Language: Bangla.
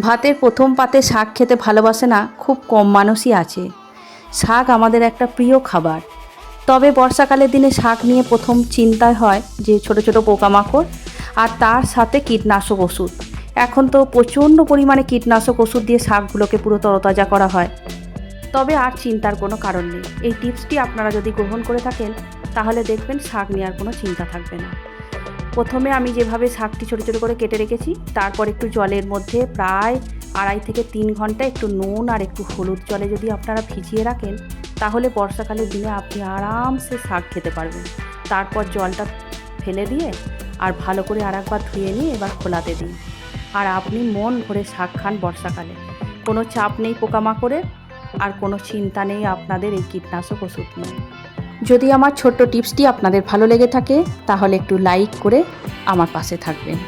ভাতের প্রথম পাতে শাক খেতে ভালোবাসে না, খুব কম মানুষই আছে। শাক আমাদের একটা প্রিয় খাবার। তবে বর্ষাকালের দিনে শাক নিয়ে প্রথম চিন্তায় হয় যে ছোট ছোট পোকামাকড় আর তার সাথে কীটনাশক ওষুধ। এখন তো প্রচণ্ড পরিমাণে কীটনাশক ওষুধ দিয়ে শাকগুলোকে পুরো তরতাজা করা হয়। তবে আর চিন্তার কোনো কারণ নেই। এই টিপসটি আপনারা যদি গ্রহণ করে থাকেন, তাহলে দেখবেন শাক নেওয়ার কোনো চিন্তা থাকবে না। প্রথমে আমি যেভাবে শাকটি ছোটো ছোটো করে কেটে রেখেছি, তারপর একটু জলের মধ্যে প্রায় আড়াই থেকে তিন ঘণ্টা একটু নুন আর একটু হলুদ জলে যদি আপনারা ভিজিয়ে রাখেন, তাহলে বর্ষাকালের দিনে আপনি আরামসে শাক খেতে পারবেন। তারপর জলটা ফেলে দিয়ে আর ভালো করে আর একবার ধুয়ে নিয়ে এবার খোলাতে দিন। আর আপনি মন ভরে শাক খান বর্ষাকালে। কোনো চাপ নেই পোকামাকড়ের, আর কোনো চিন্তা নেই আপনাদের এই কীটনাশক ওষুধ নিয়ে। যদি আমার ছোট্ট টিপসটি আপনাদের ভালো লেগে থাকে, তাহলে একটু লাইক করে আমার পাশে থাকবেন।